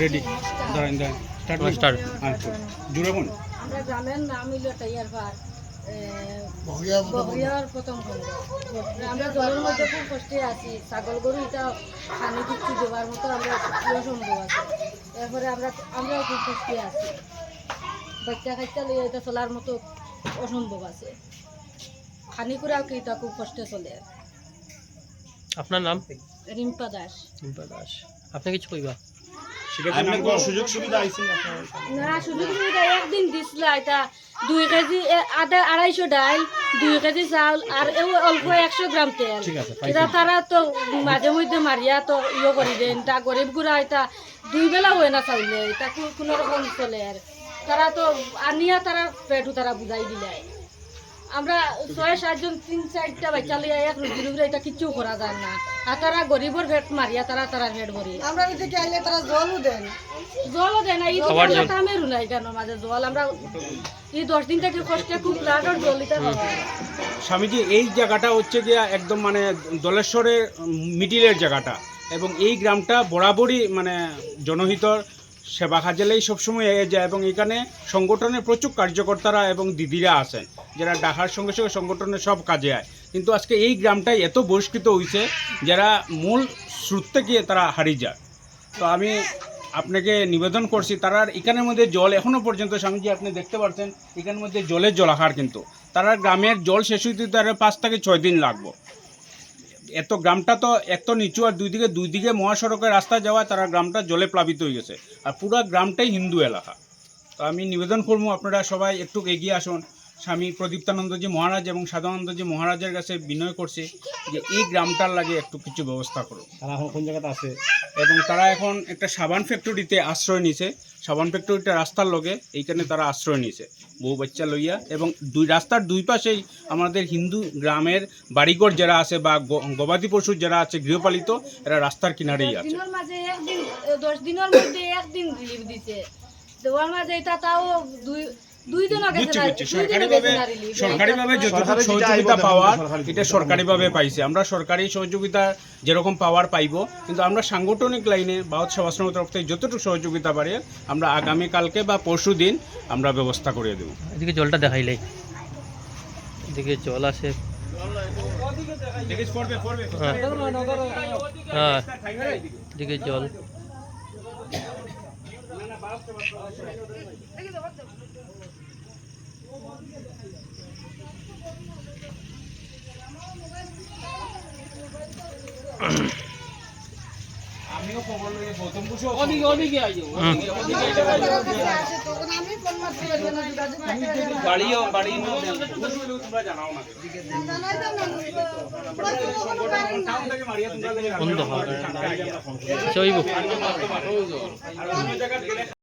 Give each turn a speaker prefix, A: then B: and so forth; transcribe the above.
A: Ready দাঁড়ান দাঁড়ান start
B: start
A: জুড়ে বোন।
C: আমরা গ্রামের নাম হইল টাইয়ার পার বহরিয়ার প্রথম আমরা জলের মধ্যে খুব কষ্টে আছি। ছাগল গরু এটা পানি দিচ্ছি দেওয়ার মতো আমরা সম্ভব আছে। এরপরে আমরা আমরাও খুব কষ্টে আছি। বাচ্চা কাচ্চা লিয়ে এটা চলার মতো অসম্ভব আছে। খানি করেও কি এটা খুব কষ্টে চলে।
B: আপনার নাম?
C: রিম্পা দাস।
B: রিম্পা দাস। আপনি কিছু কইবা?
A: আপনার কোনো সুযোগ সুবিধা আইছে
C: না। সুযোগ সুবিধা একদিন দিছিল এটা। দুই কেজি আধা আড়াইশো ডাল দুই কেজি চাউল আর এও অল্প একশো গ্রাম তেল। এটা তারা তো মাঝে মধ্যে মারিয়া তো ইয়ে করে দেন তা গরিব গুড়া এটা দুই বেলা হয় না চাউলে এটা কোনো রকম চলে আর। তারা তো আনিয়া তারা পেটু তারা বুঝাই দিলে। আমরা ছয় সাতজন তিন চারটা বাচ্চা লইয়া এক রুজি এটা কিচ্ছু করা যায় না। আর তারা গরিবর ভেট মারিয়া তারা তারা ভেট ভরি।
D: আমরা এদিকে আইলে তারা জলও দেন
C: জলও দেয় না এই। কামেরও নাই কেন মাঝে জল? আমরা এই দশ দিন থেকে কষ্টে খুব লাগার জল দিতে পারব
A: স্বামীজি এই জায়গাটা হচ্ছে গিয়া একদম মানে দলেশ্বরের মিডিলের জায়গাটা। এবং এই গ্রামটা বরাবরই মানে জনহিতর সেবা কাজেলেই সবসময় এগিয়ে যায় এবং এখানে সংগঠনের প্রচুর কার্যকর্তারা এবং দিদিরা আছেন, যারা ডাকার সঙ্গে সঙ্গে সংগঠনের সব কাজে আয়। কিন্তু আজকে এই গ্রামটাই এত বহিষ্কৃত হয়েছে যারা মূল স্রোত থেকে তারা হারিয়ে যায়। তো আমি আপনাকে নিবেদন করছি, তারা এখানের মধ্যে জল এখনও পর্যন্ত, স্বামীজি আপনি দেখতে পাচ্ছেন এখানের মধ্যে জলের জলাহার কিন্তু। তারা গ্রামের জল শেষ হইতে তারা পাঁচ থেকে ছয় দিন লাগবো। এত গ্রামটা তো এত নিচু আর দুই দিকে দুই দিকে মহাসড়কের রাস্তা যাওয়া, তারা গ্রামটা জলে প্লাবিত হয়ে গেছে। আর পুরো গ্রামটাই হিন্দু এলাকা। তো আমি নিবেদন করব আপনারা সবাই একটু এগিয়ে আসুন। স্বামী প্রদীপ্তানন্দজি মহারাজ এবং সাধানন্দজি মহারাজের কাছে বিনয় করছে যে এই গ্রামটার লাগে একটু কিছু ব্যবস্থা করো।
E: তারা এখন কোন জায়গাতে আছে?
A: এবং তারা এখন একটা সাবান ফ্যাক্টরিতে আশ্রয় নিছে। সাবান ফ্যাক্টরিটা রাস্তার লগে এইখানে তারা আশ্রয় নিছে। বউ বাচ্চা লইয়া এবং দুই রাস্তার দুই পাশেই আমাদের হিন্দু গ্রামের বাড়িঘর যারা আছে বা গবাদি পশু যারা আছে গৃহপালিত এরা রাস্তার কিনারেই আছে।
C: দিনের মাঝে একদিন এ, দশ দিনের মধ্যে একদিন রিলিফ দিছে। দেওয়ার মাঝে এটা তাও দুই
A: সরকারিভাবে যতটুকু সহযোগিতা পাওয়ার এটা সরকারিভাবে পাইছে। আমরা সরকারি সহযোগিতা যেরকম পাওয়ার পাইবো কিন্তু আমরা সাংগঠনিক লাইনে ভারত সেবাশ্রমের তরফ থেকে যতটুকু সহযোগিতা পারি আমরা আগামীকালকে বা পরশু দিন আমরা ব্যবস্থা করে দেবো।
B: এদিকে জলটা দেখাইলেই এদিকে জল আছে হ্যাঁ। হ্যাঁ। এদিকে জল।
A: আমিও খবর লই গৌতম বসু
D: তখন আমি ফোন মারতে পারব না যোগাযোগ রাখতে পারব না।
A: বাড়িও বাড়ি তোমরা জানাও না
D: জানাই দাও না,
B: বন্ধ হয় চইব
A: আর অন্য জায়গায় গেলে